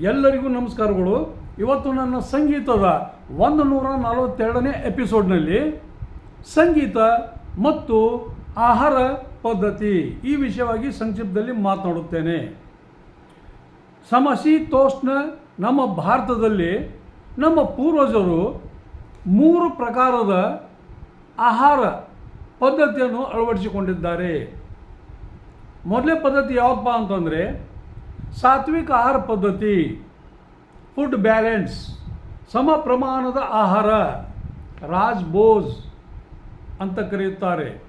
ಎಲ್ಲರಿಗೂ ನಮಸ್ಕಾರಗಳು. ಇವತ್ತು ನನ್ನ ಸಂಗೀತದ ಒಂದು ನೂರ ನಲವತ್ತೆರಡನೇ ಎಪಿಸೋಡ್ನಲ್ಲಿ ಸಂಗೀತ ಮತ್ತು ಆಹಾರ ಪದ್ಧತಿ ಈ ವಿಷಯವಾಗಿ ಸಂಕ್ಷಿಪ್ತದಲ್ಲಿ ಮಾತನಾಡುತ್ತೇನೆ. ಸಮಶೀತೋಷ್ಣ ನಮ್ಮ ಭಾರತದಲ್ಲಿ ನಮ್ಮ ಪೂರ್ವಜರು ಮೂರು ಪ್ರಕಾರದ ಆಹಾರ ಪದ್ಧತಿಯನ್ನು ಅಳವಡಿಸಿಕೊಂಡಿದ್ದಾರೆ. ಮೊದಲೇ ಪದ್ಧತಿ ಯಾವುದಪ್ಪ ಅಂತಂದರೆ ಸಾತ್ವಿಕ ಆಹಾರ ಪದ್ಧತಿ ಫುಡ್ ಬ್ಯಾಲೆನ್ಸ್ ಸಮ ಪ್ರಮಾಣದ ಆಹಾರ ರಾಜ್ ಬೋಸ್ ಅಂತ ಕರೆಯುತ್ತಾರೆ.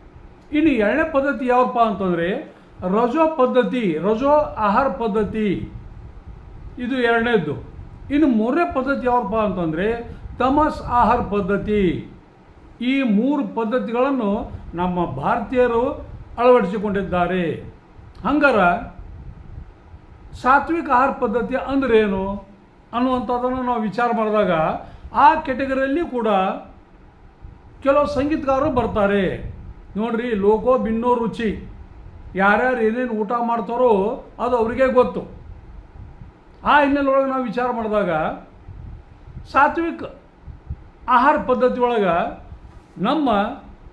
ಇನ್ನು ಎರಡನೇ ಪದ್ಧತಿ ಯಾವಪ್ಪ ಅಂತಂದರೆ, ರಜೋ ಪದ್ಧತಿ, ರಜೋ ಆಹಾರ ಪದ್ಧತಿ. ಇದು ಎರಡನೇದ್ದು. ಇನ್ನು ಮೂರನೇ ಪದ್ಧತಿ ಯಾವಪ್ಪ ಅಂತಂದರೆ, ತಮಸ್ ಆಹಾರ ಪದ್ಧತಿ. ಈ ಮೂರು ಪದ್ಧತಿಗಳನ್ನು ನಮ್ಮ ಭಾರತೀಯರು ಅಳವಡಿಸಿಕೊಂಡಿದ್ದಾರೆ. ಹಂಗಾರ ಸಾತ್ವಿಕ ಆಹಾರ ಪದ್ಧತಿ ಅಂದ್ರೆ ಏನು ಅನ್ನುವಂಥದ್ದನ್ನು ನಾವು ವಿಚಾರ ಮಾಡಿದಾಗ ಆ ಕೆಟಗರಿಯಲ್ಲಿ ಕೂಡ ಕೆಲವು ಸಂಗೀತಗಾರರು ಬರ್ತಾರೆ. ನೋಡ್ರಿ, ಲೋಕೋ ಭಿನ್ನೋ ರುಚಿ. ಯಾರ್ಯಾರು ಏನೇನು ಊಟ ಮಾಡ್ತಾರೋ ಅದು ಅವರಿಗೆ ಗೊತ್ತು. ಆ ಹಿನ್ನೆಲೆಯೊಳಗೆ ನಾವು ವಿಚಾರ ಮಾಡಿದಾಗ ಸಾತ್ವಿಕ ಆಹಾರ ಪದ್ಧತಿ ಒಳಗೆ ನಮ್ಮ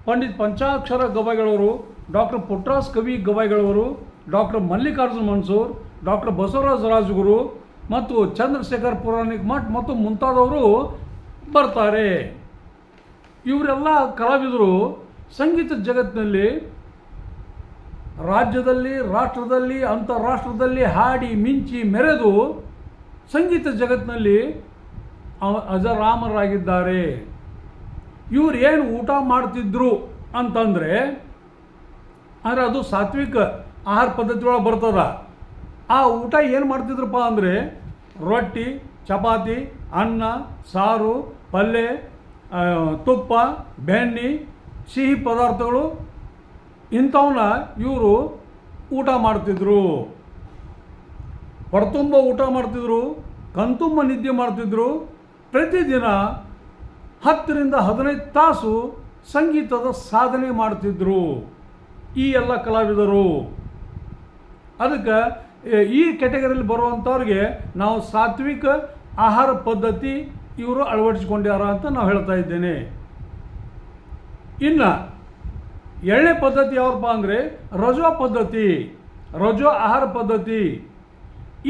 ಪಂಡಿತ್ ಪಂಚಾಕ್ಷರ ಗವಾಯಿಗಳವರು, ಡಾಕ್ಟರ್ ಪುಟ್ರಾಸ್ ಕವಿ ಗವಾಯಿಗಳವರು, ಡಾಕ್ಟರ್ ಮಲ್ಲಿಕಾರ್ಜುನ್ ಮನ್ಸೂರ್ ಡಾಕ್ಟರ್ ಬಸವರಾಜ ರಾಜಗುರು ಮತ್ತು ಚಂದ್ರಶೇಖರ್ ಪುರಾಣಿಕ್ ಮಠ್ ಮತ್ತು ಮುಂತಾದವರು ಬರ್ತಾರೆ. ಇವರೆಲ್ಲ ಕಲಾವಿದರು ಸಂಗೀತ ಜಗತ್ತಿನಲ್ಲಿ, ರಾಜ್ಯದಲ್ಲಿ, ರಾಷ್ಟ್ರದಲ್ಲಿ, ಅಂತಾರಾಷ್ಟ್ರದಲ್ಲಿ ಹಾಡಿ, ಮಿಂಚಿ, ಮೆರೆದು ಸಂಗೀತ ಜಗತ್ತಿನಲ್ಲಿ ಅಜರಾಮರಾಗಿದ್ದಾರೆ. ಇವ್ರು ಏನು ಊಟ ಮಾಡ್ತಿದ್ರು ಅಂತಂದರೆ, ಅಂದರೆ ಅದು ಸಾತ್ವಿಕ ಆಹಾರ ಪದ್ಧತಿ ಒಳಗೆ ಬರ್ತದ. ಆ ಊಟ ಏನು ಮಾಡ್ತಿದ್ರಪ್ಪ ಅಂದರೆ ರೊಟ್ಟಿ, ಚಪಾತಿ, ಅನ್ನ, ಸಾರು ಪಲ್ಯ ತುಪ್ಪ, ಬೆಣ್ಣೆ, ಸಿಹಿ ಪದಾರ್ಥಗಳು ಇಂಥವನ್ನ ಇವರು ಊಟ ಮಾಡ್ತಿದ್ರು. ಹೊರತುಂಬ ಊಟ ಮಾಡ್ತಿದ್ರು ಕಂತುಂಬ ನಿದ್ದೆ ಮಾಡ್ತಿದ್ರು. ಪ್ರತಿದಿನ ಹತ್ತರಿಂದ ಹದಿನೈದು ತಾಸು ಸಂಗೀತದ ಸಾಧನೆ ಮಾಡ್ತಿದ್ರು ಈ ಎಲ್ಲ ಕಲಾವಿದರು. ಅದಕ್ಕೆ ಈ ಕೆಟಗರಿಯಲ್ಲಿ ಬರುವಂಥವ್ರಿಗೆ ನಾವು ಸಾತ್ವಿಕ ಆಹಾರ ಪದ್ಧತಿ ಇವರು ಅಳವಡಿಸಿಕೊಂಡಿದ್ದಾರೆ ಅಂತ ನಾವು ಹೇಳ್ತಾ ಇದ್ದೇನೆ. ಇನ್ನು ಎರಡನೇ ಪದ್ಧತಿ ಯಾವಪ್ಪ ಅಂದರೆ ರಜೋ ಪದ್ಧತಿ, ರಜೋ ಆಹಾರ ಪದ್ಧತಿ.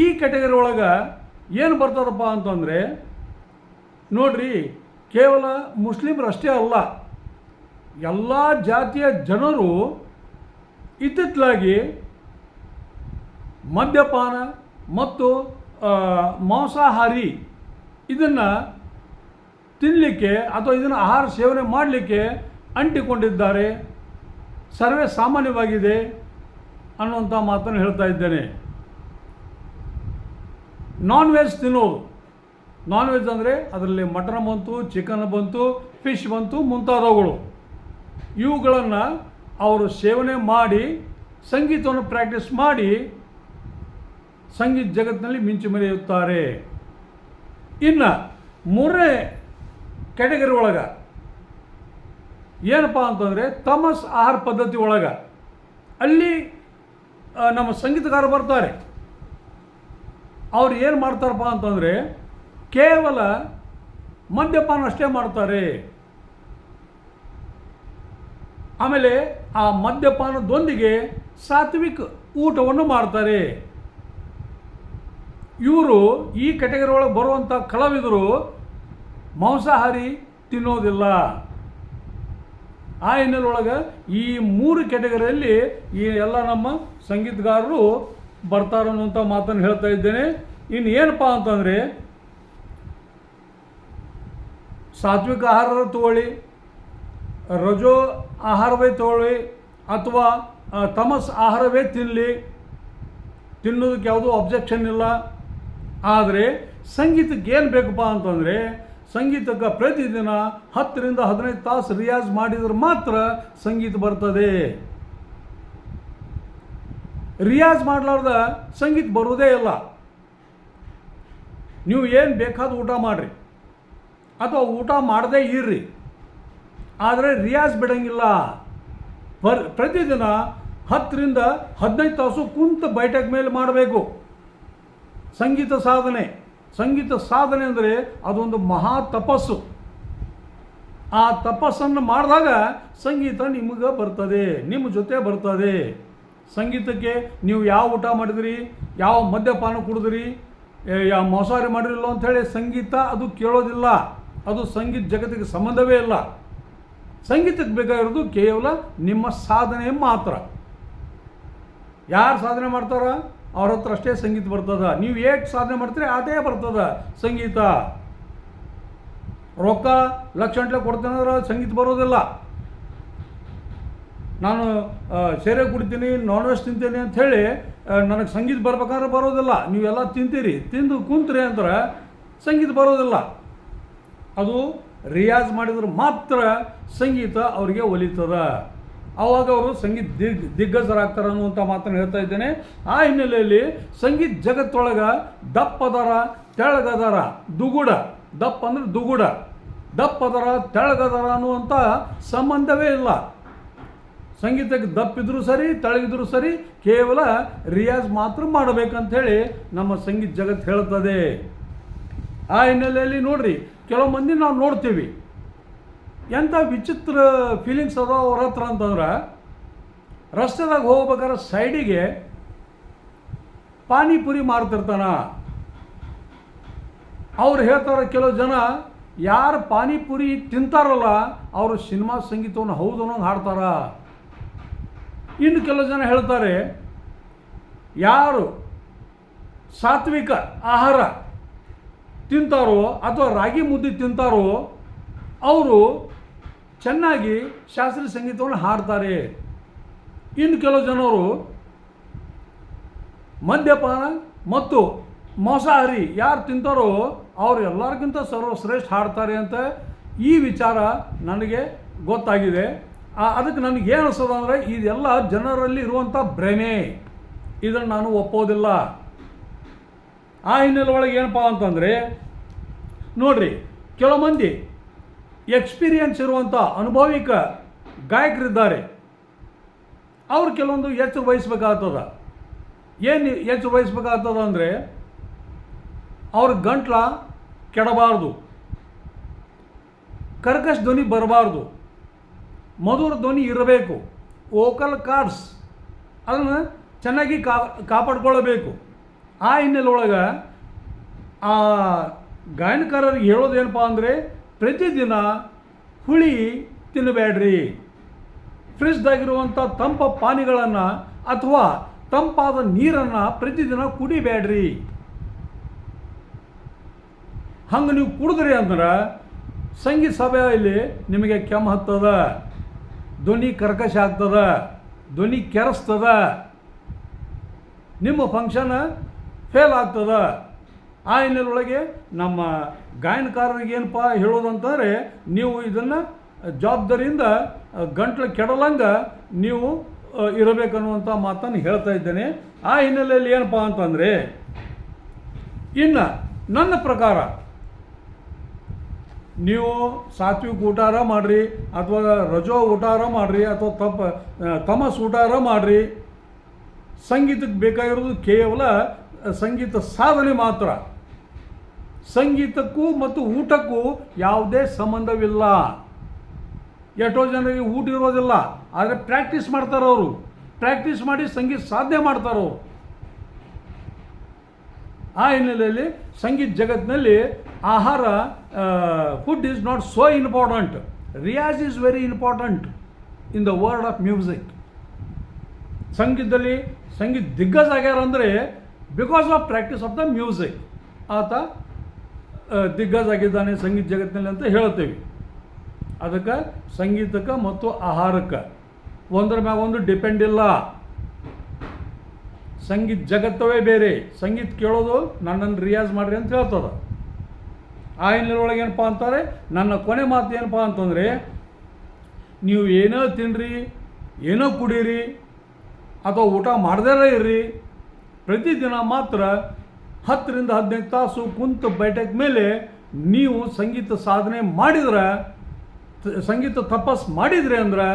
ಈ ಕೆಟಗರಿ ಒಳಗೆ ಏನು ಬರ್ತಾರಪ್ಪ ಅಂತಂದರೆ ನೋಡ್ರಿ, ಕೇವಲ ಮುಸ್ಲಿಮರಷ್ಟೇ ಅಲ್ಲ, ಎಲ್ಲ ಜಾತಿಯ ಜನರು ಇತ್ತಿತ್ತಲಾಗಿ ಮದ್ಯಪಾನ ಮತ್ತು ಮಾಂಸಾಹಾರಿ, ಇದನ್ನು ತಿನ್ನಲಿಕ್ಕೆ ಅಥವಾ ಇದನ್ನು ಆಹಾರ ಸೇವನೆ ಮಾಡಲಿಕ್ಕೆ ಅಂಟಿಕೊಂಡಿದ್ದಾರೆ. ಸರ್ವೇ ಸಾಮಾನ್ಯವಾಗಿದೆ ಅನ್ನುವಂಥ ಮಾತನ್ನು ಹೇಳ್ತಾ ಇದ್ದೇನೆ. ನಾನ್ ವೆಜ್ ತಿನ್ನೋದು. ನಾನ್ ವೆಜ್ ಅಂದರೆ ಅದರಲ್ಲಿ ಮಟನ್ ಬಂತು ಚಿಕನ್ ಬಂತು ಫಿಶ್ ಬಂತು, ಮುಂತಾದವುಗಳು. ಇವುಗಳನ್ನು ಅವರು ಸೇವನೆ ಮಾಡಿ, ಸಂಗೀತವನ್ನು ಪ್ರಾಕ್ಟೀಸ್ ಮಾಡಿ ಸಂಗೀತ ಜಗತ್ತಿನಲ್ಲಿ ಮಿಂಚು ಮರೆಯುತ್ತಾರೆ. ಇನ್ನು ಮೂರನೇ ಕ್ಯಾಟಗರಿ ಒಳಗೆ ಏನಪ್ಪ ಅಂತಂದರೆ ತಮಸ್ ಆಹಾರ ಪದ್ಧತಿ ಒಳಗೆ ಅಲ್ಲಿ ನಮ್ಮ ಸಂಗೀತಗಾರರು ಬರ್ತಾರೆ. ಅವ್ರು ಏನು ಮಾಡ್ತಾರಪ್ಪ ಅಂತಂದರೆ ಕೇವಲ ಮದ್ಯಪಾನ ಅಷ್ಟೇ ಮಾಡ್ತಾರೆ. ಆಮೇಲೆ ಆ ಮದ್ಯಪಾನದೊಂದಿಗೆ ಸಾತ್ವಿಕ ಊಟವನ್ನು ಮಾಡ್ತಾರೆ. ಇವರು ಈ ಕೆಟಗರಿ ಒಳಗೆ ಬರುವಂಥ ಕಲಾವಿದರು ಮಾಂಸಾಹಾರಿ ತಿನ್ನೋದಿಲ್ಲ. ಆ ಹಿನ್ನೆಲೆಯೊಳಗೆ ಈ ಮೂರು ಕೆಟಗರಿಯಲ್ಲಿ ಈ ಎಲ್ಲ ನಮ್ಮ ಸಂಗೀತಗಾರರು ಬರ್ತಾರೆ ಅನ್ನುವಂಥ ಮಾತನ್ನು ಹೇಳ್ತಾ ಇದ್ದೇನೆ. ಇನ್ನು ಏನಪ್ಪ ಅಂತಂದರೆ, ಸಾತ್ವಿಕ ಆಹಾರ ತಗೊಳ್ಳಿ, ರಜೋ ಆಹಾರವೇ ತಗೊಳ್ಳಿ, ಅಥವಾ ತಮಸ್ ಆಹಾರವೇ ತಿನ್ನಲಿ ತಿನ್ನೋದಕ್ಕೆ ಯಾವುದೂ ಅಬ್ಜೆಕ್ಷನ್ ಇಲ್ಲ. ಆದರೆ ಸಂಗೀತಕ್ಕೆ ಏನು ಬೇಕಪ್ಪ ಅಂತಂದರೆ ಸಂಗೀತಕ್ಕೆ ಪ್ರತಿದಿನ ಹತ್ತರಿಂದ ಹದಿನೈದು ತಾಸು ರಿಯಾಜ್ ಮಾಡಿದರೆ ಮಾತ್ರ ಸಂಗೀತ ಬರ್ತದೆ. ರಿಯಾಜ್ ಮಾಡಲಾರ್ದ ಸಂಗೀತ ಬರೋದೇ ಇಲ್ಲ. ನೀವು ಏನು ಬೇಕಾದ ಊಟ ಮಾಡಿರಿ. ಅಥವಾ ಊಟ ಮಾಡದೇ ಇರ್ರಿ. ಆದರೆ ರಿಯಾಜ್ ಬಿಡಂಗಿಲ್ಲ. ಬರ್ ಪ್ರತಿದಿನ ಹತ್ತರಿಂದ ಹದಿನೈದು ತಾಸು ಕುಂತ ಬೈಟಕ್ ಮೇಲೆ ಮಾಡಬೇಕು. ಸಂಗೀತ ಸಾಧನೆ. ಸಂಗೀತ ಸಾಧನೆ ಅಂದರೆ ಅದೊಂದು ಮಹಾ ತಪಸ್ಸು. ಆ ತಪಸ್ಸನ್ನು ಮಾಡಿದಾಗ ಸಂಗೀತ ನಿಮಗೆ ಬರ್ತದೆ, ನಿಮ್ಮ ಜೊತೆ ಬರ್ತದೆ. ಸಂಗೀತಕ್ಕೆ ನೀವು ಯಾವ ಊಟ ಮಾಡಿದ್ರಿ, ಯಾವ ಮದ್ಯಪಾನ ಕುಡಿದ್ರಿ ಯಾವ ಮೋಸಾರಿ ಮಾಡಿರಲಿಲ್ಲ ಅಂಥೇಳಿ ಸಂಗೀತ ಅದು ಕೇಳೋದಿಲ್ಲ. ಅದು ಸಂಗೀತ ಜಗತ್ತಿಗೆ ಸಂಬಂಧವೇ ಇಲ್ಲ. ಸಂಗೀತಕ್ಕೆ ಬೇಕಾಗಿರೋದು ಕೇವಲ ನಿಮ್ಮ ಸಾಧನೆ ಮಾತ್ರ. ಯಾರು ಸಾಧನೆ ಮಾಡ್ತಾರ? ಅವ್ರ ಹತ್ರ ಅಷ್ಟೇ ಸಂಗೀತ ಬರ್ತದ. ನೀವು ಏಟ್ ಸಾಧನೆ ಮಾಡ್ತೀರಿ, ಅದೇ ಬರ್ತದ ಸಂಗೀತ. ರೊಕ್ಕ ಲಕ್ಷ ಗಂಟ್ಲೆ ಕೊಡ್ತೇನೆ ಅಂದ್ರೆ ಸಂಗೀತ ಬರೋದಿಲ್ಲ. ನಾನು ಸೇರೆ ಕುಡಿತೀನಿ ನಾನ್ ವೆಜ್ ತಿಂತೀನಿ ಹೇಳಿ ನನಗೆ ಸಂಗೀತ ಬರ್ಬೇಕಂದ್ರೆ ಬರೋದಿಲ್ಲ. ನೀವೆಲ್ಲ ತಿಂತೀರಿ. ತಿಂದು ಕುಂತ್ರಿ ಅಂದ್ರೆ ಸಂಗೀತ ಬರೋದಿಲ್ಲ. ಅದು ರಿಯಾಜ್ ಮಾಡಿದ್ರೆ ಮಾತ್ರ ಸಂಗೀತ ಅವರಿಗೆ ಒಲಿತದ. ಆವಾಗ ಅವರು ಸಂಗೀತ ದಿಗ್ ದಿಗ್ಗಜರಾಗ್ತಾರೆ ಅನ್ನುವಂಥ ಮಾತನ್ನು ಹೇಳ್ತಾ ಇದ್ದೇನೆ. ಆ ಹಿನ್ನೆಲೆಯಲ್ಲಿ ಸಂಗೀತ ಜಗತ್ತೊಳಗೆ ದಪ್ಪದರ ತೆಳಗದರ ದುಗುಡ, ದಪ್ಪ ಅಂದ್ರೆ ದುಗುಡ ದಪ್ಪದರ ತೆಳಗದರ ಅನ್ನುವಂಥ ಸಂಬಂಧವೇ ಇಲ್ಲ. ಸಂಗೀತಕ್ಕೆ ದಪ್ಪಿದ್ರು ಸರಿ ತೆಳಗಿದ್ರೂ ಸರಿ, ಕೇವಲ ರಿಯಾಜ್ ಮಾತ್ರ ಮಾಡಬೇಕಂಥೇಳಿ ನಮ್ಮ ಸಂಗೀತ ಜಗತ್ತು ಹೇಳ್ತದೆ ಆ ಹಿನ್ನೆಲೆಯಲ್ಲಿ ನೋಡ್ರಿ, ಕೆಲವು ಮಂದಿ ನಾವು ನೋಡ್ತೀವಿ. ಎಂಥ ವಿಚಿತ್ರ ಫೀಲಿಂಗ್ಸ್ ಅದ ಅವ್ರ ಹತ್ರ ಅಂತಂದ್ರೆ, ರಸ್ತೆದಾಗ ಹೋಗ್ಬೇಕಾದ್ರೆ ಸೈಡಿಗೆ ಪಾನಿಪುರಿ ಮಾರ್ತಿರ್ತಾನ. ಅವ್ರು ಹೇಳ್ತಾರೆ ಕೆಲವು ಜನ, ಯಾರು ಪಾನಿಪುರಿ ತಿಂತಾರಲ್ಲ, ಅವರು ಸಿನಿಮಾ ಸಂಗೀತವನ್ನು ಹೌದು ಅನ್ನೋಂಗೆ ಹಾಡ್ತಾರ. ಇನ್ನು ಕೆಲವು ಜನ ಹೇಳ್ತಾರೆ, ಯಾರು ಸಾತ್ವಿಕ ಆಹಾರ ತಿಂತಾರೋ ಅಥವಾ ರಾಗಿ ಮುದ್ದೆ ತಿಂತಾರೋ ಅವರು ಚೆನ್ನಾಗಿ ಶಾಸ್ತ್ರೀಯ ಸಂಗೀತವನ್ನು ಹಾಡ್ತಾರೆ. ಇನ್ನು ಕೆಲವು ಜನರು ಮದ್ಯಪಾನ ಮತ್ತು ಮಾಂಸಾಹಾರಿ ಯಾರು ತಿಂತಾರೋ ಅವರು ಎಲ್ಲರಿಗಿಂತ ಸರ್ವಶ್ರೇಷ್ಠ ಹಾಡ್ತಾರೆ ಅಂತ ಈ ವಿಚಾರ ನನಗೆ ಗೊತ್ತಾಗಿದೆ. ಅದಕ್ಕೆ ನನಗೆ ಏನು ಅನಿಸೋದು ಅಂದರೆ ಇದೆಲ್ಲ ಜನರಲ್ಲಿ ಇರುವಂಥ ಭ್ರಮೆ. ಇದನ್ನು ನಾನು ಒಪ್ಪೋದಿಲ್ಲ. ಆ ಹಿನ್ನೆಲೆ ಒಳಗೆ ಏನಪ್ಪ ಅಂತಂದರೆ, ನೋಡಿರಿ, ಕೆಲವು ಮಂದಿ ಎಕ್ಸ್ಪೀರಿಯನ್ಸ್ ಇರುವಂಥ ಅನುಭವಿಕ ಗಾಯಕರಿದ್ದಾರೆ. ಅವ್ರು ಕೆಲವೊಂದು ಎಚ್ಚರ ವಹಿಸ್ಬೇಕಾಗ್ತದ. ಏನು ಎಚ್ಚರ ವಹಿಸ್ಬೇಕಾಗ್ತದ ಅಂದರೆ ಅವ್ರ ಗಂಟ್ಲ ಕೆಡಬಾರ್ದು. ಕರ್ಕಶ ಧ್ವನಿ ಬರಬಾರ್ದು. ಮಧುರ ಧ್ವನಿ ಇರಬೇಕು. ವೋಕಲ್ ಕಾರ್ಡ್ಸ್ ಅದನ್ನು ಚೆನ್ನಾಗಿ ಕಾ ಕಾಪಾಡ್ಕೊಳ್ಳಬೇಕು. ಆ ಹಿನ್ನೆಲೆ ಒಳಗೆ ಆ ಗಾಯನಕಾರರಿಗೆ ಹೇಳೋದೇನಪ್ಪ ಅಂದರೆ ಪ್ರತಿದಿನ ಹುಳಿ ತಿನ್ನಬೇಡ್ರಿ. ಫ್ರಿಜ್ದಾಗಿರುವಂಥ ತಂಪ ಪಾನಿಗಳನ್ನು ಅಥವಾ ತಂಪಾದ ನೀರನ್ನು ಪ್ರತಿದಿನ ಕುಡಿಬೇಡ್ರಿ. ಹಂಗೆ ನೀವು ಕುಡಿದ್ರಿ ಅಂದ್ರೆ ಸಂಗೀತ ಸಭೆಯಲ್ಲಿ ನಿಮಗೆ ಕೆಮ್ಮು ಹತ್ತದ, ಧ್ವನಿ ಕರ್ಕಶ ಆಗ್ತದ, ಧ್ವನಿ ಕೆರಸ್ತದ, ನಿಮ್ಮ ಫಂಕ್ಷನ್ ಫೇಲ್ ಆಗ್ತದ. ಆ ಹಿನ್ನೆಲೆಯೊಳಗೆ ನಮ್ಮ ಗಾಯನಕಾರರಿಗೆ ಏನಪ್ಪ ಹೇಳೋದಂತಂದರೆ, ನೀವು ಇದನ್ನು ಜವಾಬ್ದಾರಿಯಿಂದ ಗಂಟ್ಲು ಕೆಡಲಂಗೆ ನೀವು ಇರಬೇಕನ್ನುವಂಥ ಮಾತನ್ನು ಹೇಳ್ತಾ ಇದ್ದೇನೆ. ಆ ಹಿನ್ನೆಲೆಯಲ್ಲಿ ಏನಪ್ಪ ಅಂತಂದರೆ, ಇನ್ನು ನನ್ನ ಪ್ರಕಾರ ನೀವು ಸಾತ್ವಿಕ ಊಟಾರ ಮಾಡಿರಿ, ಅಥವಾ ರಜೋ ಊಟಾರ ಮಾಡಿರಿ, ಅಥವಾ ತಪ್ಪ ತಮಸ್ ಊಟಾರ ಮಾಡಿರಿ, ಸಂಗೀತಕ್ಕೆ ಬೇಕಾಗಿರೋದು ಕೇವಲ ಸಂಗೀತ ಸಾಧನೆ ಮಾತ್ರ. ಸಂಗೀತಕ್ಕೂ ಮತ್ತು ಊಟಕ್ಕೂ ಯಾವುದೇ ಸಂಬಂಧವಿಲ್ಲ. ಎಷ್ಟೋ ಜನರಿಗೆ ಊಟ ಇರೋದಿಲ್ಲ, ಆದರೆ ಪ್ರಾಕ್ಟೀಸ್ ಮಾಡ್ತಾರೆ ಅವರು. ಪ್ರಾಕ್ಟೀಸ್ ಮಾಡಿ ಸಂಗೀತ ಸಾಧನೆ ಮಾಡ್ತಾರೆ ಆ ಹಿನ್ನೆಲೆಯಲ್ಲಿ ಸಂಗೀತ ಜಗತ್ತಿನಲ್ಲಿ ಆಹಾರ food is not so important riyaz is very important in the world of music ಸಂಗೀತದಲ್ಲಿ ಸಂಗೀತ ದಿಗ್ಗಜ ಆಗ್ಯಾರ ಅಂದರೆ because of practice of the music ಆತ ದಿಗ್ಗಜ ಆಗಿದ್ದಾನೆ ಸಂಗೀತ ಜಗತ್ತಿನಲ್ಲಿ ಅಂತ ಹೇಳ್ತೇವೆ. ಅದಕ್ಕೆ ಸಂಗೀತಕ್ಕೆ ಮತ್ತು ಆಹಾರಕ್ಕೆ ಒಂದರ ಮ್ಯಾಗ ಒಂದು ಡಿಪೆಂಡ್ ಇಲ್ಲ. ಸಂಗೀತ ಜಗತ್ತವೇ ಬೇರೆ. ಸಂಗೀತ ಕೇಳೋದು ನನ್ನನ್ನು ರಿಯಾಜ್ ಮಾಡ್ರಿ ಅಂತ ಹೇಳ್ತದ. ಆ ಹಿನ್ನೆಲೆಯೊಳಗೆ ಏನಪ್ಪ ಅಂತಾರೆ, ನನ್ನ ಕೊನೆ ಮಾತು ಏನಪ್ಪ ಅಂತಂದರೆ, ನೀವು ಏನೋ ತಿನ್ನಿರಿ ಏನೋ ಕುಡೀರಿ, ಅಥವಾ ಊಟ ಮಾಡದೇ ಇರ್ರಿ, ಪ್ರತಿದಿನ ಮಾತ್ರ ಹತ್ತರಿಂದ ಹದಿನೈದು ತಾಸು ಕುಂತು ಬೈಠಕ್ ಮೇಲೆ ನೀವು ಸಂಗೀತ ಸಾಧನೆ ಮಾಡಿದ್ರೆ ಸಂಗೀತ ತಪಸ್ ಮಾಡಿದರೆ ಅಂದರೆ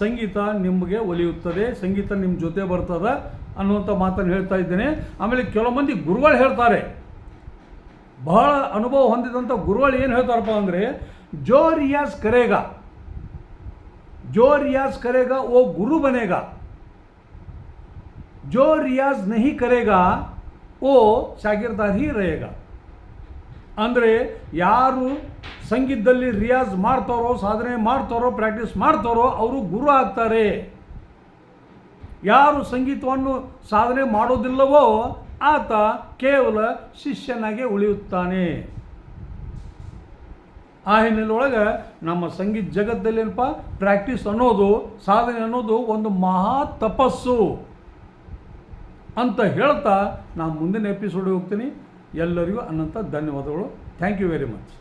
ಸಂಗೀತ ನಿಮಗೆ ಒಲಿಯುತ್ತದೆ, ಸಂಗೀತ ನಿಮ್ಮ ಜೊತೆ ಬರ್ತದೆ ಅನ್ನುವಂಥ ಮಾತನ್ನು ಹೇಳ್ತಾ ಇದ್ದೇನೆ. ಆಮೇಲೆ ಕೆಲವು ಮಂದಿ ಗುರುಗಳು ಹೇಳ್ತಾರೆ. ಬಹಳ ಅನುಭವ ಹೊಂದಿದಂಥ ಗುರುಗಳು ಏನು ಹೇಳ್ತಾರಪ್ಪ ಅಂದರೆ ಜೋ ರಿಯಾಜ್ ಕರೆಗ ಜೋ ರಿಯಾಜ್ ಕರೆಗ ಓ ಗುರು ಬನೇಗ ಜೋ ರಿಯಾಜ್ ನಹಿ ಕರೇಗಾ ಓ ಶಾಗಿರ್ದಾರ್ ಹಿ ರೇಗ ಅಂದರೆ ಯಾರು ಸಂಗೀತದಲ್ಲಿ ರಿಯಾಜ್ ಮಾಡ್ತಾರೋ, ಸಾಧನೆ ಮಾಡ್ತಾರೋ, ಪ್ರಾಕ್ಟೀಸ್ ಮಾಡ್ತಾರೋ, ಅವರು ಗುರು ಆಗ್ತಾರೆ. ಯಾರು ಸಂಗೀತವನ್ನು ಸಾಧನೆ ಮಾಡೋದಿಲ್ಲವೋ ಆತ ಕೇವಲ ಶಿಷ್ಯನಾಗೆ ಉಳಿಯುತ್ತಾನೆ. ಆ ಹಿನ್ನೆಲೆಯೊಳಗೆ ನಮ್ಮ ಸಂಗೀತ ಜಗತ್ತಲ್ಲಿ ಏನಪ್ಪ ಪ್ರಾಕ್ಟೀಸ್ ಅನ್ನೋದು, ಸಾಧನೆ ಅನ್ನೋದು ಒಂದು ಮಹಾ ತಪಸ್ಸು. ಅಂತ ಹೇಳ್ತಾ ನಾನು ಮುಂದಿನ ಎಪಿಸೋಡ್ ಹೋಗ್ತೀನಿ. ಎಲ್ಲರಿಗೂ ಅನಂತ ಧನ್ಯವಾದಗಳು. Thank you very much